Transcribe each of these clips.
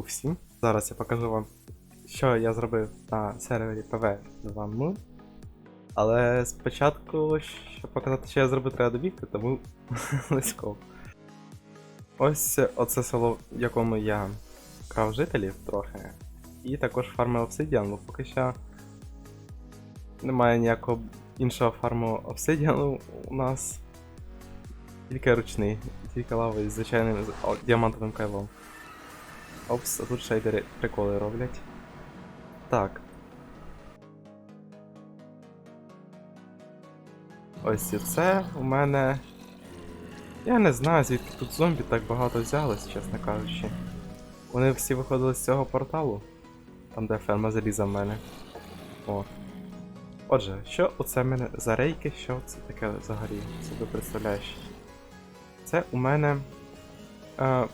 всім. Зараз я покажу вам, що я зробив на сервері PV 2.0. Але спочатку, щоб показати, що я зробив, треба добігти, тому go. Ось оце село, в якому я крав жителів трохи. І також фармив обсидіан, бо поки що немає ніякого іншого фарму обсидіану у нас. Тільки ручний, тільки звичайним з- о, діамантовим кайлом. Опс, тут шейдери приколи роблять. Так. Ось і це у мене. Я не знаю, звідки тут зомбі так багато взялось, чесно кажучи. Вони всі виходили з цього порталу. Там, де ферма заліза в мене. О. Отже, що оце мене за рейки, що це таке взагалі собі представляєш? Це у мене е,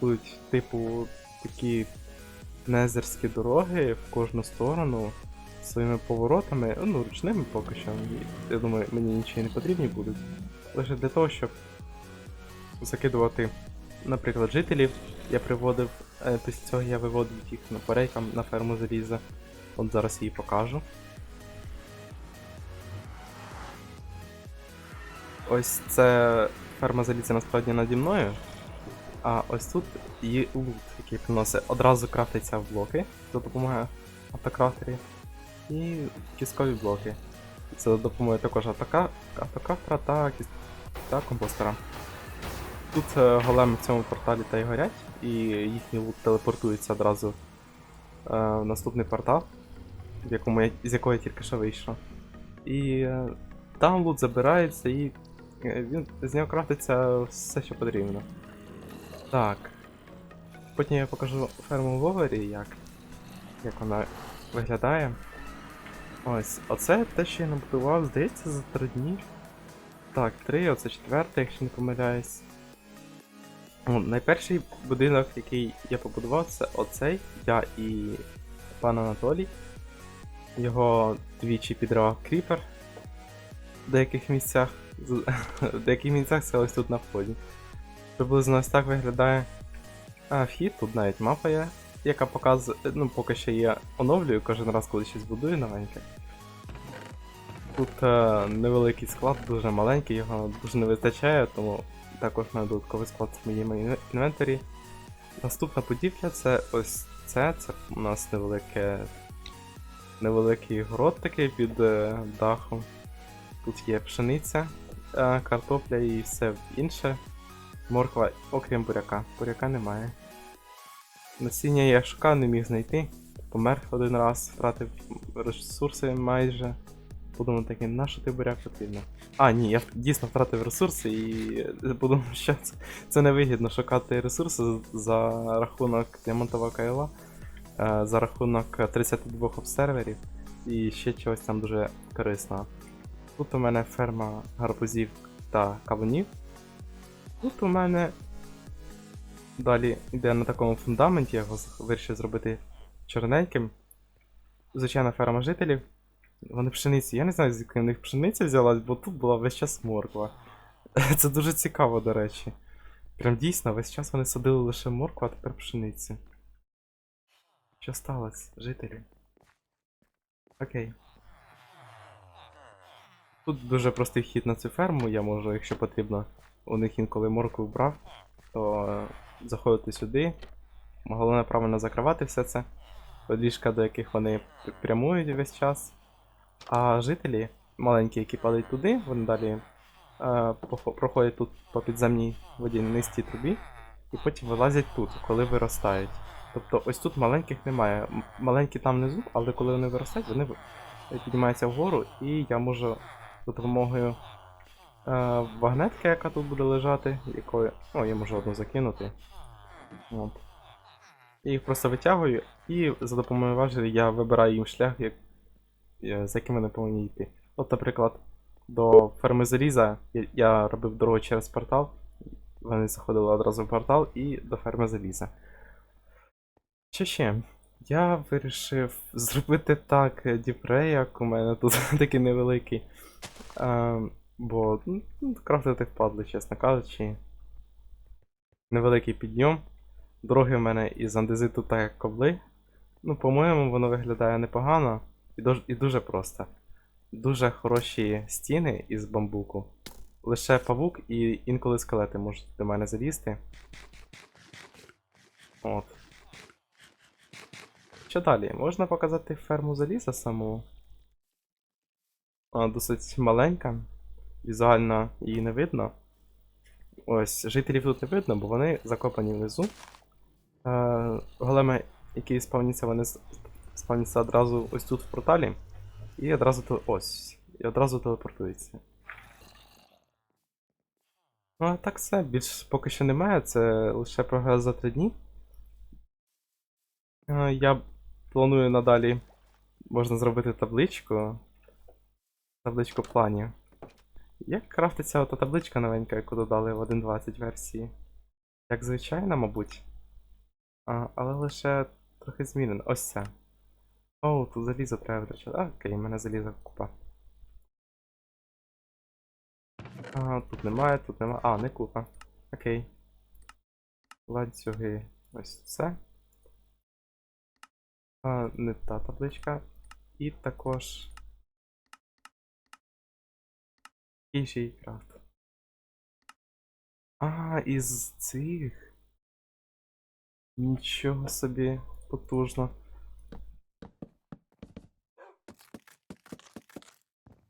будуть, типу, такі незерські дороги в кожну сторону своїми поворотами, ну, ручними поки що. Я думаю, мені нічого не потрібні будуть. Лише для того, щоб закидувати, наприклад, жителів. Я приводив, е, після цього я виводив їх на порейкам на ферму заліза. От зараз її покажу. Ось це ферма заліза насправді наді мною. А ось тут є лут, який приносить одразу крафтиться в блоки за допомогою автокрафтерів. І кісткові блоки. Це за допомогою також автока... автокрафтера та, та компостера. Тут е, големи в цьому порталі та й горять, і їхній лут телепортується одразу е, в наступний портал, в якому я, з якого я тільки що вийшов. І е, там лут забирається і е, він, з нього крафтиться все, що потрібно. Так. Потім я покажу ферму в овері, як, як вона виглядає. Ось, оце те, що я набудував, здається, за три дні. Так, три, оце четвертий, якщо не помиляюсь. Найперший будинок, який я побудував, це оцей. Я і пан Анатолій. Його двічі підривав кріпер в деяких місцях. В деяких місцях це ось тут на вході. Приблизно ось так виглядає а, вхід, тут навіть мапа є, яка показує, ну поки що я оновлюю кожен раз, коли щось будую новеньке. Тут е, невеликий склад, дуже маленький, його дуже не вистачає, тому також мене додатковий склад в моєму інвентарі. Наступна будівля це ось це. Це у нас невелике. Невеликий город такий під е, дахом. Тут є пшениця, е, картопля і все інше. Морква, окрім буряка. Буряка немає. Насіння я шукав, не міг знайти. Помер один раз, втратив ресурси майже. Подумав такий, на що ти буряк потрібно? А, ні, я дійсно втратив ресурси і подумав, що це, це невигідно шукати ресурси за рахунок діамантового кайла, е, за рахунок 32 обсерверів і ще чогось там дуже корисного. Тут у мене ферма гарбузів та кавунів. Тут у мене далі йде на такому фундаменті, я його вирішив зробити чорненьким. Звичайна ферма жителів. Вони пшениці. Я не знаю, звідки в них пшениця взялась, бо тут була весь час морква. Це дуже цікаво, до речі. Прям дійсно, весь час вони садили лише моркву, а тепер пшеницю. Що сталося, жителі? Окей. Тут дуже простий вхід на цю ферму, я можу, якщо потрібно, у них інколи моркву брав, то заходити сюди. Головне правильно закривати все це. Ліжка, до яких вони прямують весь час. А жителі, маленькі, які падають туди, вони далі е, проходять тут по підземній водянистій трубі, і потім вилазять тут, коли виростають. Тобто ось тут маленьких немає. Маленькі там внизу, але коли вони виростають, вони піднімаються вгору, і я можу за допомогою е, вагнетки, яка тут буде лежати, якою. Ну, я можу одну закинути. От. Я їх просто витягую, і за допомогою важелі я вибираю їм шлях, як, е, за яким вони повинні йти. От, наприклад, до ферми заліза я, робив дорогу через портал. Вони заходили одразу в портал і до ферми заліза. Що ще? Я вирішив зробити так е, діпрей, як у мене тут такий невеликий. Бо ну, крафтити впадло, чесно кажучи. Невеликий підйом. Дороги в мене із андезиту та як ковли. Ну, по-моєму, воно виглядає непогано і, дож- і дуже просто. Дуже хороші стіни із бамбуку. Лише павук і інколи скелети можуть до мене залізти. От. Що далі? Можна показати ферму заліза саму. Вона досить маленька. Візуально її не видно. Ось, жителів тут не видно, бо вони закопані внизу. Е, големи, які спавняться, вони спавняться одразу ось тут в порталі. І одразу ось. І одразу телепортуються. Ну, а так все, більш поки що немає, це лише прогрес за 3 дні. Е, Я планую надалі можна зробити табличку. Табличку планів. Як крафтиться ота табличка новенька, яку додали в 1.20 версії? Як звичайно, мабуть. А, але лише трохи змінено. Ось це. Оу, тут залізо треба витрачати. А, окей, мене залізо купа. А, тут немає, тут немає. А, не купа. Окей. Ланцюги. Ось це. А, не та табличка. І також. Інший крафт. А, із цих. Нічого собі потужно.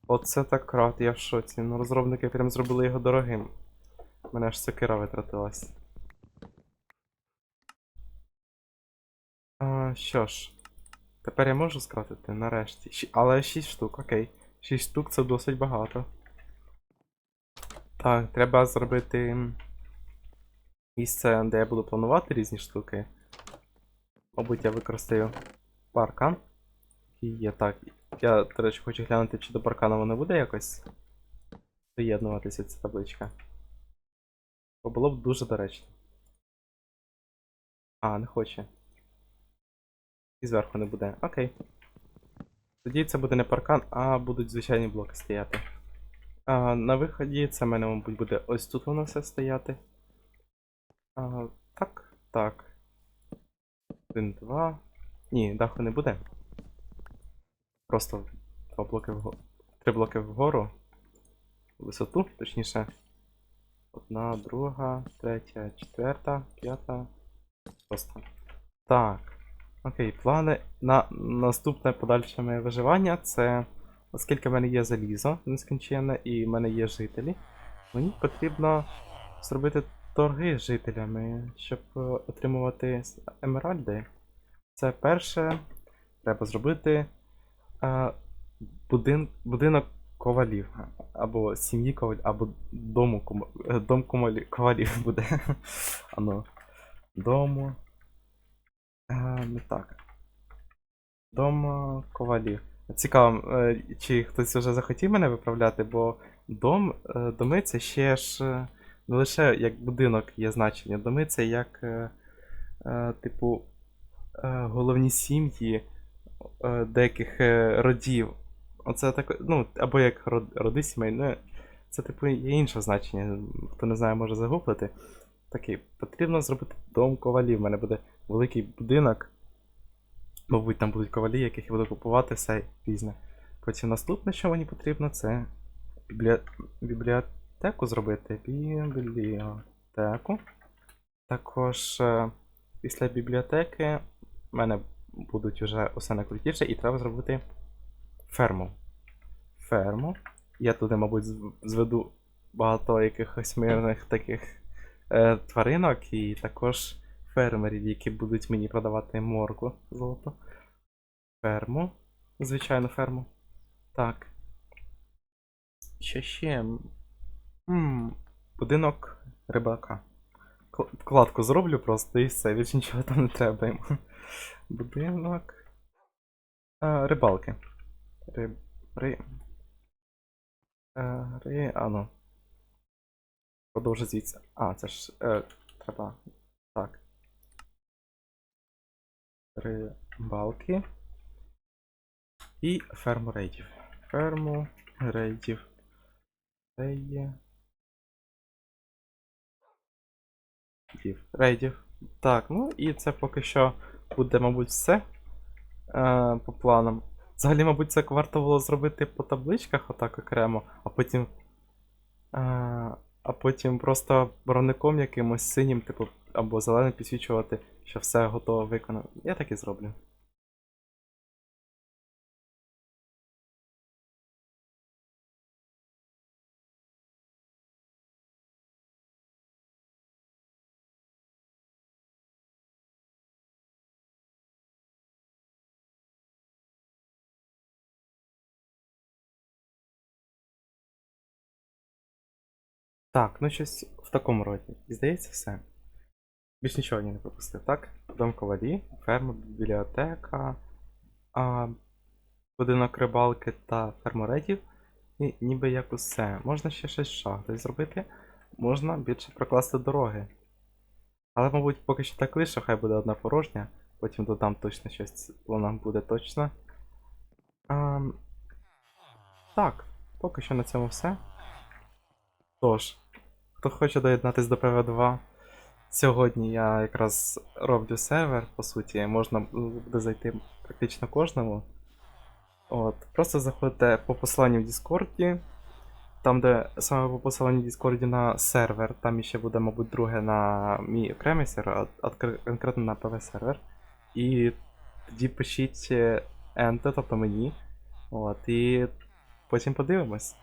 Оце так крафт, я в шоці. Ну, розробники прям зробили його дорогим. Мене аж сокира витратилась. А, що ж. Тепер я можу скрафтити нарешті. Але 6 штук, окей. 6 штук це досить багато. Так, треба зробити місце, де я буду планувати різні штуки. Мабуть, я використаю паркан. І є так. Я, до речі, хочу глянути, чи до паркану воно буде якось приєднуватися ця табличка. Бо було б дуже доречно. А, не хоче. І зверху не буде. Окей. Тоді це буде не паркан, а будуть звичайні блоки стояти. А, на виході це в мене, мабуть, буде ось тут воно все стояти. А, так, так. Один, два. Ні, даху не буде. Просто два блоки вгору. Три блоки вгору. Висоту, точніше. Одна, друга, третя, четверта, п'ята. Шоста. Так. Окей, плани на наступне подальше моє виживання це. Оскільки в мене є залізо нескінченне і в мене є жителі, мені потрібно зробити торги з жителями, щоб е, отримувати емеральди. Це перше, треба зробити е, будин, будинок ковалів. Або сім'ї ковалів, або дому е, дом комалі- ковалів буде. Ано. Дому. Е, не так. Дом ковалів. Цікаво, е, чи хтось вже захотів мене виправляти, бо дом, е, доми це ще ж е, не лише як будинок є значення, доми це як, типу, головні сім'ї деяких родів. Оце так, ну, або як роди сімей, ну, це типу є інше значення. Хто не знає, може загуглити. Такий, потрібно зробити дом ковалів. У мене буде великий будинок. Мабуть, там будуть ковалі, яких я буду купувати, все різне. Потім наступне, що мені потрібно, це біблі... бібліотеку зробити. Бібліотеку. Також е, після бібліотеки в мене будуть вже усе найкрутіше, і треба зробити ферму. Ферму. Я туди, мабуть, зведу багато якихось мирних таких е, тваринок і також фермерів, які будуть мені продавати морку золото. Ферму. Звичайну ферму. Так. Що ще? М, Будинок рибака. Вкладку зроблю просто і все, більше нічого там не треба йому. Будинок. А, рибалки. Риб. Ри. Е, ри. А ну. Продовжу звідси. А, це ж. Е, треба. Так. Рибалки. І ферму рейдів. Ферму рейдів. Рейдів. Рейдів. Так, ну і це поки що буде, мабуть, все е, по планам. Взагалі, мабуть, це варто було зробити по табличках отак окремо, а потім. Е, а потім просто броником якимось синім, типу, або зеленим підсвічувати, що все готово виконано. Я так і зроблю. Так, ну щось в такому роді. І здається, все. Більш нічого я не пропустив, так? Дом ковалі, ферма, бібліотека, а, будинок рибалки та ферморедів. І ніби як усе. Можна ще щось з шахтою зробити, можна більше прокласти дороги. Але, мабуть, поки що так лише, хай буде одна порожня, потім додам точно щось, воно буде точно. А, так, поки що на цьому все. Тож, хто хоче доєднатись до ПВ2, сьогодні я якраз роблю сервер, по суті, можна буде зайти практично кожному. От, просто заходите по посиланню в Діскорді. Там, де саме по посиланню в Діскорді на сервер, там ще буде, мабуть, друге на мій окремий сервер, а, конкретно на ПВ сервер. І тоді пишіть е, Enter, тобто мені. От, і потім подивимось.